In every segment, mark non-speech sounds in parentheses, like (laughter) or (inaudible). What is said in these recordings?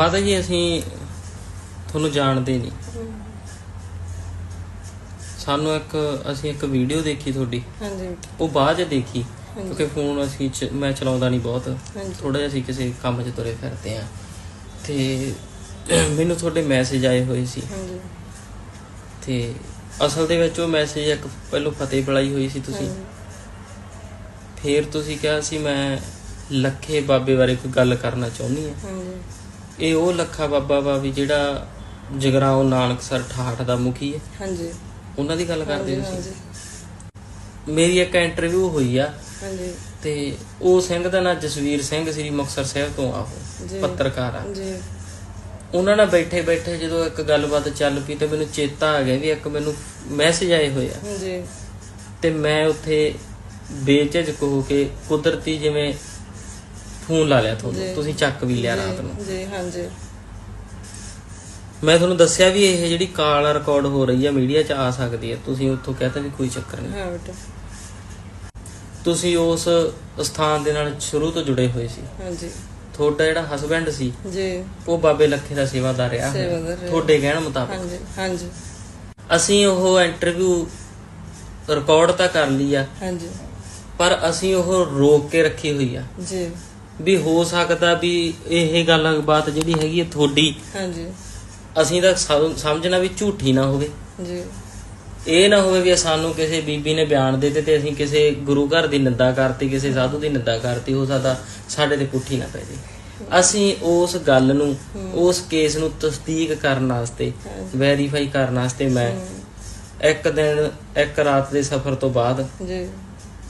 ਮਾਤਾ ਜੀ ਅਸੀਂ ਤੁਹਾਨੂੰ ਜਾਣਦੇ ਨਹੀਂ। ਸਾਨੂੰ ਇੱਕ ਅਸੀਂ ਇੱਕ ਵੀਡੀਓ ਦੇਖੀ ਤੁਹਾਡੀ। ਹਾਂਜੀ। ਉਹ ਬਾਅਦ ਚ ਦੇਖੀ ਕਿਉਂਕਿ ਫੋਨ ਅਸੀਂ ਮੈਂ ਚਲਾਉਂਦਾ ਨਹੀਂ ਬਹੁਤ। ਥੋੜਾ ਜਿਹਾ ਅਸੀਂ ਕਿਸੇ ਕੰਮ 'ਚ ਤੁਰੇ ਫਿਰਦੇ ਆ ਤੇ ਮੈਨੂੰ ਤੁਹਾਡੇ ਮੈਸੇਜ ਆਏ ਹੋਏ ਸੀ। ਹਾਂਜੀ। ਤੇ ਅਸਲ ਦੇ ਵਿੱਚ ਉਹ ਮੈਸੇਜ ਇੱਕ ਪਹਿਲੋਂ ਫਤਿਹ ਬੁਲਾਈ ਹੋਈ ਸੀ ਤੁਸੀਂ। ਫਿਰ ਤੁਸੀਂ ਕਿਹਾ ਸੀ ਮੈਂ ਲੱਖੇ ਬਾਬੇ ਬਾਰੇ ਕੋਈ ਗੱਲ ਕਰਨਾ ਚਾਹੁੰਦੀ ਹਾਂ। ਹਾਂਜੀ। ਇਹ ਉਹ ਲੱਖਾ ਬਾਬਾ ਵਾ ਵੀ ਜਿਹੜਾ ਜਗਰਾਉਂ ਨਾਨਕਸਰ ਠਾਠ ਦਾ ਮੁਖੀ ਹੈ। ਹਾਂਜੀ। ਉਹਨਾਂ ਦੀ ਗੱਲ ਕਰਦੇ ਤੁਸੀਂ? ਮੇਰੀ ਇੱਕ ਇੰਟਰਵਿਊ ਹੋਈ ਆ। ਹਾਂਜੀ। ਤੇ ਉਹ ਸਿੰਘ ਦਾ ਨਾਂ ਜਸਵੀਰ ਸਿੰਘ ਸ੍ਰੀ ਮੁਕਤਸਰ ਸਾਹਿਬ ਤੋਂ ਆ ਉਹ। ਪੱਤਰਕਾਰ ਆ। ਜੀ। ਉਹਨਾਂ ਨਾਲ ਬੈਠੇ ਬੈਠੇ ਜਦੋਂ ਇੱਕ ਗੱਲਬਾਤ ਚੱਲ ਪਈ ਤੇ ਮੈਨੂੰ ਚੇਤਾ ਆ ਗਿਆ ਵੀ ਇੱਕ ਮੈਨੂੰ ਮੈਸੇਜ ਆਏ ਹੋਏ ਆ। ਜੀ ਤੇ ਮੈਂ ਉੱਥੇ ਬੇਝਿਜਕ ਹੋ ਕੇ ਕੁਦਰਤੀ ਜਿਵੇਂ ਫੋਨ ਲਾ ਲਿਆ ਤੁਹਾਨੂੰ। ਤੁਸੀਂ ਚੱਕ ਵੀ ਲਿਆ ਰਾਤ ਨੂੰ। ਜੀ ਹਾਂਜੀ। ਮੈਂ ਤੁਹਾਨੂੰ ਦੱਸਿਆ ਵੀ ਇਹ ਜਿਹੜੀ ਕਾਲ ਰਿਕਾਰਡ ਹੋ ਰਹੀ ਹੈ ਮੀਡੀਆ 'ਚ ਆ ਸਕਦੀ ਹੈ ਤੁਸੀਂ ਉੱਥੋਂ ਕਹਤਾ ਵੀ ਕੋਈ ਚੱਕਰ ਨਹੀਂ। ਹਾਂ ਬੇਟਾ। ਤੁਸੀਂ ਉਸ ਸਥਾਨ ਦੇ ਨਾਲ ਸ਼ੁਰੂ ਤੋਂ ਜੁੜੇ ਹੋਏ ਸੀ। ਹਾਂਜੀ। ਤੁਹਾਡਾ ਜਿਹੜਾ ਹਸਬੰਡ ਸੀ ਜੀ। ਉਹ ਬਾਬੇ ਲੱਖੇ ਦਾ। ਸੇਵਾਦਾਰ ਰਿਹਾ। ਤੁਹਾਡੇ ਕਹਿਣ ਮੁਤਾਬਕ। ਹਾਂਜੀ ਹਾਂਜੀ। ਅਸੀਂ ਉਹ ਇੰਟਰਵਿਊ ਰਿਕਾਰਡ ਤਾਂ ਕਰ ਲਈ ਆ। ਹਾਂਜੀ। ਪਰ ਅਸੀਂ ਉਹ ਰੋਕ ਕੇ ਰੱਖੀ ਹੋਈ ਆ। ਜੀ। ਵੀ ਹੋ ਸਕਦਾ ਵੀ ਇਹ ਗੱਲਬਾਤ ਜਿਹੜੀ ਹੈਗੀ ਹੈ ਹਾਂਜੀ। ਅਸੀਂ ਤਾਂ ਸਮ- ਸਮਝਣਾ ਵੀ ਝੂਠੀ ਨਾ ਹੋਵੇ। ਜੀ। ਇਹ ਨਾ ਹੋਵੇ ਵੀ ਸਾਨੂੰ ਕਿਸੇ ਬੀਬੀ ਨੇ ਬਿਆਨ ਦੇ ਦਿੱਤੇ ਤੇ ਅਸੀਂ ਕਿਸੇ ਗੁਰੂ ਘਰ ਦੀ ਨਿੰਦਾ ਕਰਤੀ ਕਿਸੇ ਸਾਧੂ ਦੀ ਨਿੰਦਾ ਕਰਤੀ ਹੋ ਸਕਦਾ ਸਾਡੇ ਤੇ ਪੁੱਠੀ ਨਾ ਪੈ ਜੇ। ਅਸੀਂ ਉਸ ਗੱਲ ਨੂੰ ਉਸ ਕੇਸ ਨੂੰ ਤਸਦੀਕ ਕਰਨ ਵਾਸਤੇ ਵੈਰੀਫਾਈ ਕਰਨ ਵਾਸਤੇ ਮੈਂ ਇੱਕ ਦਿਨ ਇੱਕ ਰਾਤ ਦੇ ਸਫ਼ਰ ਤੋਂ ਬਾਅਦ ਜੀ।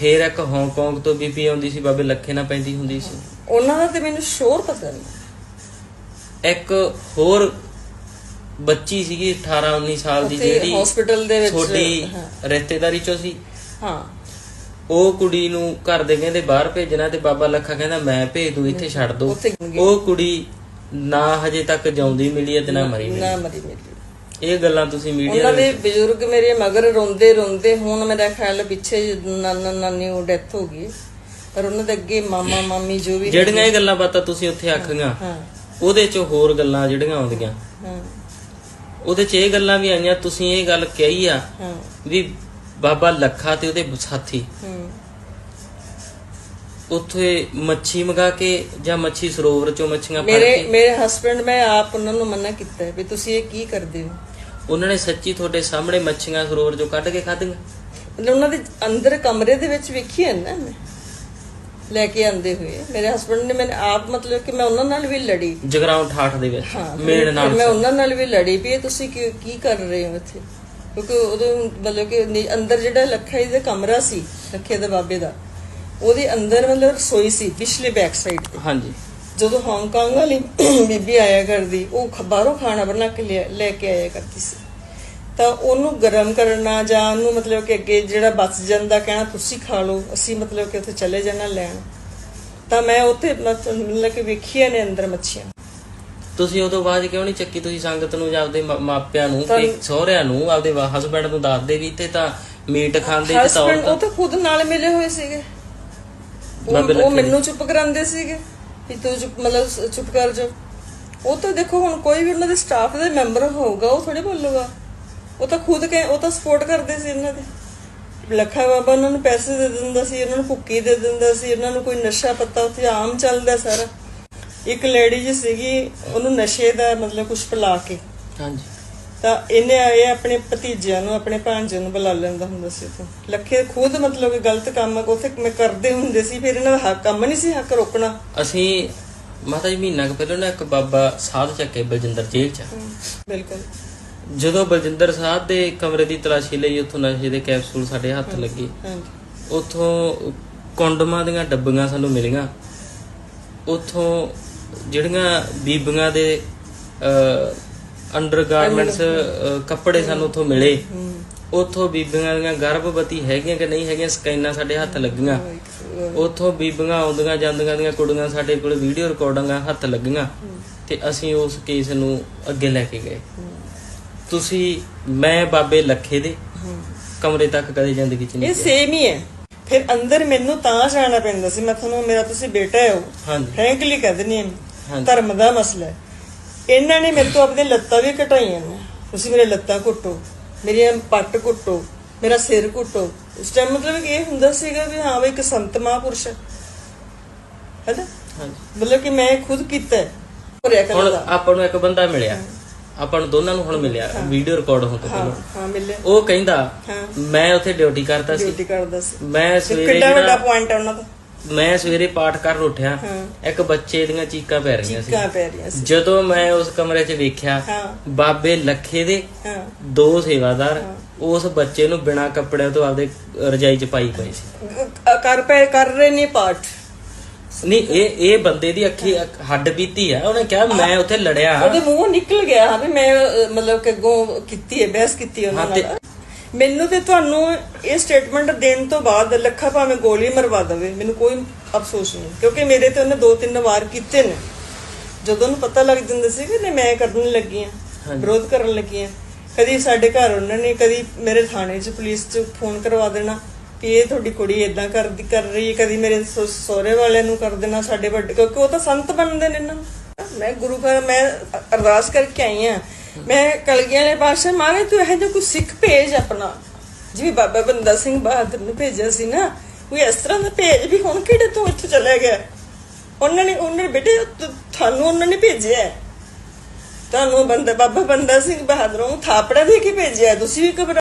ਫੇਰ ਇੱਕ ਹਾਂਗਕਾਂਗ ਤੋਂ ਬੀਬੀ ਆਉਂਦੀ ਸੀ ਬਾਬੇ ਲੱਖੇ ਨਾਲ ਪੈਂਦੀ ਹੁੰਦੀ ਸੀ। ਉਹਨਾਂ ਦਾ ਤੇ ਮੈਨੂੰ ਸ਼ੋਰ ਪਤਾ ਨਹੀਂ ਇੱਕ ਹੋਰ ਬੱਚੀ ਸੀਗੀ 18 19 ਸਾਲ ਦੀ ਜਿਹੜੀ hospital ਦੇ ਵਿੱਚ, ਛੋਟੀ। ਰਿਸ਼ਤੇਦਾਰੀ ਚੋਂ ਸੀ। ਹਾਂ। ਉਹ ਕੁੜੀ ਨੂੰ ਘਰ ਦੇ ਕਹਿੰਦੇ ਬਾਹਰ ਭੇਜਣਾ ਤੇ ਬਾਬਾ ਲੱਖਾ ਕਹਿੰਦਾ ਮੈਂ ਭੇਜ ਦੂੰ ਇੱਥੇ ਛੱਡ ਦੋ। ਉਹ ਕੁੜੀ ਨਾ ਹਜੇ ਤੱਕ ਜਿਉਂਦੀ ਮਿਲੀ ਹੈ ਤੇ ਨਾ ਮਰੀ ਮਿਲੀ। ਨਾ ਮਰੀ ਮੇਰੀ ਇਹ ਗੱਲਾਂ ਤੁਸੀਂ ਮੀਡੀਆ ਉਹਨਾਂ ਦੇ ਬਜ਼ੁਰਗ ਮੇਰੇ ਮਗਰ ਰੋਂਦੇ ਰੋਂਦੇ ਹੁਣ ਮੇਰਾ ਖਿਆਲ ਪਿੱਛੇ ਨਾਨਾ ਨਾਨੀ ਉਹ ਡੈਥ ਹੋ ਗਈ। ਪਰ ਉਹਨਾਂ ਦੇ ਅੱਗੇ ਮਾਮਾ ਮਾਮੀ ਜੋ ਵੀ ਜਿਹੜੀਆਂ ਇਹ ਗੱਲਾਂ ਬਾਤਾਂ ਤੁਸੀਂ ਉੱਥੇ ਆਖੀਆਂ ਹਾਂ। ਉਹਦੇ ਚ ਹੋਰ ਗੱਲਾਂ ਜਿਹੜੀਆਂ ਆਉਂਦੀਆਂ। ਹਾਂ। ਉਹਦੇ ਚ ਇਹ ਗੱਲਾਂ ਵੀ ਆਈਆਂ ਤੁਸੀਂ ਇਹ ਗੱਲ ਕਹੀ ਆ ਹਾਂ। ਵੀ ਬਾਬਾ ਲੱਖਾ ਤੇ ਉਹਦੇ ਸਾਥੀ। ਹੂੰ। ਉੱਥੇ ਮੱਛੀ ਮਗਾ ਕੇ ਜਾਂ ਮੱਛੀ ਸਰੋਵਰ ਚੋਂ ਮੱਛੀਆਂ ਫੜ ਮੇਰੇ ਕੇ ਮੇਰੇ ਹਸਬੰਡ ਮੈਂ ਆਪ ਉਹਨਾਂ ਨੂੰ ਮਨਾ ਕੀਤਾ ਹੈ ਵੀ ਤੁਸੀਂ ਇਹ ਕੀ ਕਰਦੇ ਹੋ? ਉਹਨਾਂ ਨੇ ਸੱਚੀ ਤੁਹਾਡੇ ਸਾਹਮਣੇ ਮੱਛੀਆਂ ਸਰੋਵਰ ਚੋਂ ਕੱਢ ਕੇ ਖਾਧੀਆਂ। ਮਤਲਬ ਉਹਨਾਂ ਦੇ ਅੰਦਰ ਕਮਰੇ ਦੇ ਵਿੱਚ ਵੇਖੀ ਹੈ ਨਾ ਮੈਂ? ਲੈ ਕੇ ਆਂਦੇ ਹੋਏ। ਮੇਰੇ ਹਸਬੰਡ ਨੇ ਮੈਨੂੰ ਆਪ ਮਤਲਬ ਕਿ ਮੈਂ ਉਹਨਾਂ ਨਾਲ ਵੀ ਲੜੀ। ਜਗਰਾਉਂ ਠਾਠ ਦੇ ਵਿੱਚ ਹਾਂ ਫਿਰ ਨਾਮ ਮੈਂ ਉਹਨਾਂ ਨਾਲ ਵੀ ਲੜੀ ਵੀ ਇਹ ਤੁਸੀਂ ਕੀ ਕੀ ਕਰ ਰਹੇ ਹੋ ਇੱਥੇ? ਕਿਉਂਕਿ ਉਦੋਂ ਮਤਲਬ ਕਿ ਨੀ- ਅੰਦਰ ਜਿਹੜਾ ਲੱਖਾ ਜੀ ਦਾ ਕਮਰਾ ਸੀ ਲੱਖੇ ਦੇ ਬਾਬੇ ਦਾ ਉਹਦੇ ਅੰਦਰ ਮਤਲਬ ਰਸੋਈ ਸੀ ਪਿਛਲੇ ਬੈਕ ਸਾਈਡ ਤੇ। ਹਾਂਜੀ। ਜਦੋਂ ਹਾਂਗਕਾਂਗ ਵਾਲੀ (coughs) ਬੀਬੀ ਆਇਆ ਕਰਦੀ ਉਹ ਬਾਹਰੋਂ ਖਾਣਾ ਬਣਾ ਕੇ ਲੈ ਕੇ ਆਇਆ ਕਰਦੀ ਸੀ। ਤਾਂ ਉਹਨੂੰ ਗਰਮ ਕਰਨਾ ਜਾਂ ਉਹਨੂੰ ਮਤਲਬ ਕਿ ਅੱਗੇ ਜਿਹੜਾ ਬਚ ਜਾਂਦਾ ਕਹਿਣਾ ਤੁਸੀਂ ਖਾ ਲਓ ਅਸੀਂ ਮਤਲਬ ਕਿ ਉੱਥੇ ਚਲੇ ਜਾਣਾ ਲੈਣ। ਤਾਂ ਮੈਂ ਉੱਥੇ ਮਤਲਬ ਕਿ ਵੇਖੀਆਂ ਨੇ ਅੰਦਰ ਮੱਛੀਆਂ। ਤੁਸੀਂ ਉਦੋਂ ਬਾਅਦ ਕਿਉਂ ਨਹੀਂ ਚੱਕੀ ਤੁਸੀਂ ਸੰਗਤ ਨੂੰ ਜਾਂ ਆਪਦੇ ਮਾਪਿਆਂ ਨੂੰ ਸਹੁਰਿਆਂ ਨੂੰ ਆਪਦੇ ਹਸਬੰਡ ਨੂੰ ਦੱਸਦੇ ਵੀ ਤੇ ਤਾਂ ਮੀਟ ਖਾਂਦੇ ਤੇ ਤੌਰ ਹਸਬੰਡ ਉਹ ਤਾਂ ਖੁਦ ਨਾਲ ਮਿਲੇ ਹੋਏ ਸੀਗੇ। ਉਹ ਮੈਨੂੰ ਚੁੱਪ ਕਰਾਉਂਦੇ ਸੀਗੇ ਵੀ ਤੂੰ ਚੁੱਪ ਮਤਲਬ ਚੁੱਪ ਕਰ ਜਾ। ਉਹ ਤਾਂ ਦੇਖੋ ਹੁਣ ਕੋਈ ਵੀ ਉਹਨਾਂ ਦੇ ਸਟਾਫ ਦੇ ਮੈਂਬਰ ਹੋਊਗਾ ਉਹ ਥੋੜੇ ਬੋਲੂਗਾ। ਉਹ ਤਾਂ ਖੁਦ ਕਹੇ ਉਹ ਤਾਂ ਸਪੋਰਟ ਕਰਦੇ ਸੀ ਇਹਨਾਂ ਦੇ। ਲੱਖਾ ਬਾਬਾ ਉਹਨਾਂ ਨੂੰ ਪੈਸੇ ਦੇ ਦਿੰਦਾ ਸੀ ਉਹਨਾਂ ਨੂੰ ਭੁੱਕੀ ਦੇ ਦਿੰਦਾ ਸੀ ਉਹਨਾਂ ਨੂੰ ਕੋਈ ਨਸ਼ਾ ਪੱਤਾ ਉੱਥੇ ਆਮ ਚੱਲਦਾ ਸਾਰਾ। ਇੱਕ ਲੇਡੀ ਜੀ ਸੀਗੀ ਉਹਨੂੰ ਨਸ਼ੇ ਦਾ ਮਤਲਬ ਕੁਝ ਪਿਲਾ ਕੇ। ਹਾਂਜੀ। ਤਾਂ ਇਹਨੇ ਇਹ ਆਪਣੇ ਭਤੀਜਿਆਂ ਨੂੰ ਆਪਣੇ ਭਾਂਜੇ ਨੂੰ ਬੁਲਾ ਲੈਂਦਾ ਹੁੰਦਾ ਸੀ ਤੋਂ ਲੱਖੇ ਖੁਦ ਮਤਲਬ ਕਿ ਗਲਤ ਕੰਮ ਉਥੇ ਮੈਂ ਕਰਦੇ ਹੁੰਦੇ ਸੀ ਫਿਰ ਇਹਨਾਂ ਦਾ ਕੰਮ ਨਹੀਂ ਸੀ ਹੱਕ ਰੋਕਣਾ। ਅਸੀਂ ਮਾਤਾ ਜੀ ਮਹੀਨਾ ਕੁ ਪਹਿਲਾਂ ਨਾ ਇੱਕ ਬਾਬਾ ਸਾਧ ਚੱਕੇ ਬਲਜਿੰਦਰ ਜੇਲ੍ਹ ਚ ਬਿਲਕੁਲ। ਜਦੋਂ ਬਲਜਿੰਦਰ ਸਾਧ ਦੇ ਕਮਰੇ ਦੀ ਤਲਾਸ਼ੀ ਲਈ ਉੱਥੋਂ ਨਸ਼ੇ ਦੇ ਕੈਪਸੂਲ ਸਾਡੇ ਹੱਥ ਲੱਗੇ ਉੱਥੋਂ ਕੰਡਮਾਂ ਦੀਆਂ ਡੱਬੀਆਂ ਸਾਨੂੰ ਮਿਲੀਆਂ। ਉੱਥੋਂ ਜਿਹੜੀਆਂ ਬੀਬੀਆਂ ਦੇ ਅ ਅੰਡਰਗਾਰਮੈਂਟਸ ਕੱਪੜੇ ਸਾਨੂੰ ਉੱਥੋਂ ਮਿਲੇ। ਉੱਥੋਂ ਬੀਬੀਆਂ ਦੀਆਂ ਗਰਭਵਤੀ ਹੈਗੀਆਂ ਕਿ ਨਹੀਂ ਹੈਗੀਆਂ ਸਕੈਨਾਂ ਸਾਡੇ ਹੱਥ ਲੱਗੀਆਂ। ਉੱਥੋਂ ਬੀਬੀਆਂ ਆਉਂਦੀਆਂ ਜਾਂਦੀਆਂ ਦੀਆਂ ਕੁੜੀਆਂ ਸਾਡੇ ਕੋਲ ਵੀਡੀਓ ਰਿਕਾਰਡਿੰਗਾਂ ਹੱਥ ਲੱਗੀਆਂ ਤੇ ਅਸੀਂ ਉਸ ਕੇਸ ਨੂੰ ਅੱਗੇ ਲੈ ਕੇ ਗਏ। ਤੁਸੀਂ ਮੈਂ ਬਾਬੇ ਲੱਖੇ ਦੇ ਕਮਰੇ ਤੱਕ ਕਦੇ ਜ਼ਿੰਦਗੀ ਚ ਨਹੀਂ ਇਹ ਸੇਮ ਹੀ ਹੈ। ਫਿਰ ਅੰਦਰ ਮੈਨੂੰ ਤਾਂ ਜਾਣਾ ਪੈਂਦਾ ਸੀ। ਮੈਂ ਤੁਹਾਨੂੰ ਮੇਰਾ ਤੁਸੀਂ ਬੇਟਾ ਹੋ ਹਾਂਜੀ। ਫ੍ਰੈਂਕਲੀ ਕਹਿ ਹਾਂ। ਹਾਂਜੀ। ਧਰਮ ਦਾ ਮਸਲਾ ਹੈ। ਇਹਨਾਂ ਨੇ ਮੇਰੇ ਤੋਂ ਆਪਣੀ ਲੱਤਾਂ ਵੀ ਕਟਾਈਆਂ ਨੇ। ਤੁਸੀਂ ਮੇਰੇ ਲੱਤਾਂ ਘੁੱਟੋ ਮੇਰੀਆਂ ਪੱਟ ਘੁੱਟੋ ਮੇਰਾ ਸਿਰ ਘੁੱਟੋ ਉਸ ਟਾਈਮ ਮਤਲਬ ਕਿ ਇਹ ਹੁੰਦਾ ਸੀਗਾ ਵੀ ਹਾਂ ਵੀ ਇੱਕ ਸੰਤ ਮਹਾਂਪੁਰਸ਼ ਹੈ। ਹੈਨਾ? ਮਤਲਬ ਕਿ ਮੈਂ ਖੁਦ ਕੀਤਾ ਭਰਿਆ ਕਰਦਾ ਆਪਾਂ ਨੂੰ ਇੱਕ ਬੰਦਾ ਮਿਲਿਆ। ਆਪਾਂ ਨੂੰ ਦੋਨਾਂ ਨੂੰ ਹੁਣ ਮਿਲਿਆ। ਵੀਡੀਓ ਰਿਕਾਰਡ ਹੋ ਕੇ ਹਾਂ। ਹਾਂ ਮਿਲਿਆ। ਉਹ ਕਹਿੰਦਾ ਮੈਂ ਉੱਥੇ ਡਿਊਟੀ ਕਰਦਾ ਸੀ। ਡਿਊਟੀ ਕਰਦਾ ਸੀ। ਮੈਂ ਸਵੇਰੇ ਕਿੱਡਾ ਵੱਡਾ ਪੁਆਇੰਟ ਹੈ ਉਹਨਾਂ ਦਾ? ਮੈਂ ਸਵੇਰੇ ਪਾਠ ਕਰਨ ਉੱਠਿਆ। ਇੱਕ ਬੱਚੇ ਦੀਆਂ ਚੀਕਾਂ ਪੈ ਰਹੀਆਂ ਸੀ। ਕਾਂ ਪੈ ਰਹੀਆਂ ਸੀ। ਜਦੋਂ ਮੈਂ ਉਸ ਕਮਰੇ 'ਚ ਵੇਖਿਆ ਬਾਬੇ ਲੱਖੇ ਦੇ ਦੋ ਸੇਵਾਦਾਰ ਉਸ ਬੱਚੇ ਨੂੰ ਬਿਨਾਂ ਕੱਪੜਿਆਂ ਤੋਂ ਆਪਦੇ ਰਜਾਈ 'ਚ ਪਾਈ ਪਏ ਸੀ। ਕਰ ਪਏ ਕਰ ਰਹੇ ਨੇ ਪਾਠ? ਨਹੀਂ ਇਹ ਇਹ ਬੰਦੇ ਦੀ ਅੱਖੀ ਹੱਡ ਬੀਤੀ ਆ। ਉਹਨੇ ਕਿਹਾ ਮੈਂ ਉੱਥੇ ਲੜਿਆ ਉਹਦੇ ਮੂੰਹੋਂ ਨਿਕਲ ਗਿਆ ਹਾਂ ਵੀ ਮੈਂ ਮਤਲਬ ਕਿ ਅੱਗੋਂ ਕੀਤੀ ਹੈ ਬਹਿਸ ਕੀਤੀ ਉਹਨਾਂ ਨਾਲ। ਮੈਨੂੰ ਤੇ ਤੁਹਾਨੂੰ ਇਹ ਸਟੇਟਮੈਂਟ ਦੇਣ ਤੋਂ ਬਾਅਦ ਲੱਖਾ ਭਾਵੇਂ ਗੋਲੀ ਮਰਵਾ ਦੇਵੇ ਮੈਨੂੰ ਕੋਈ ਅਫਸੋਸ ਨਹੀਂ। ਕਿਉਂਕਿ ਮੇਰੇ ਤੇ ਉਹਨੇ ਦੋ ਤਿੰਨ ਵਾਰ ਕੀਤੇ ਨੇ। ਜਦੋਂ ਉਹਨੂੰ ਪਤਾ ਲੱਗ ਜਾਂਦਾ ਸੀ ਕਿ ਮੈਂ ਕਰਨ ਲੱਗੀ ਆ ਵਿਰੋਧ ਕਰਨ ਲੱਗੀ ਆ ਕਦੀ ਸਾਡੇ ਘਰ ਉਹਨਾਂ ਨੇ ਕਦੀ ਮੇਰੇ ਥਾਣੇ 'ਚ ਪੁਲਿਸ 'ਚ ਫੋਨ ਕਰਵਾ ਦੇਣਾ ਕਿ ਇਹ ਤੁਹਾਡੀ ਕੁੜੀ ਇਦਾਂ ਕਰਦੀ ਕਰ ਰਹੀ ਹੈ ਕਦੀ ਮੇਰੇ ਸਹੁ- ਸਹੁਰੇ ਵਾਲਿਆਂ ਨੂੰ ਕਰ ਦੇਣਾ ਸਾਡੇ ਵੱਡੇ ਕਿਉਂਕਿ ਉਹ ਤਾਂ ਸੰਤ ਬਣਦੇ ਨੇ ਇਹਨਾਂ ਨੂੰ। ਮੈਂ ਗੁਰੂ ਘਰ ਮੈਂ ਅਰਦਾਸ ਕਰਕੇ ਆਈ ਆ ਮੈਂ ਕਲਗੀਆਂ ਵਾਲੇ ਪਾਸ਼ਾ ਮਾਰੇ ਤੂੰ ਇਹ ਜਿਹਾ ਕੋਈ ਸਿੱਖ ਭੇਜ ਆਪਣਾ। ਜਿਵੇਂ ਬਾਬਾ ਬੰਦਾ ਸਿੰਘ ਬਹਾਦਰ ਨੂੰ ਭੇਜਿਆ ਸੀ ਨਾ ਕੋਈ ਇਸ ਤਰ੍ਹਾਂ ਦਾ ਭੇਜ ਵੀ ਹੁਣ ਕਿਹੜੇ ਤੋਂ ਇੱਥੇ ਚਲਾ ਗਿਆ? ਉਹਨਾਂ ਨੇ ਉਹਨਾਂ ਨੇ ਬੇਟੇ ਤੁਹਾਨੂੰ ਉਹਨਾਂ ਨੇ ਭੇਜਿਆ ਤੁਹਾਨੂੰ ਬੰਦਾ, ਬਾਬਾ ਬੰਦਾ ਸਿੰਘ ਬਹਾਦਰੋਂ ਥਾਪੜਾ ਦੇ ਕੇ ਭੇਜਿਆ ਤੁਸੀਂ ਵੀ ਘਬਰਾ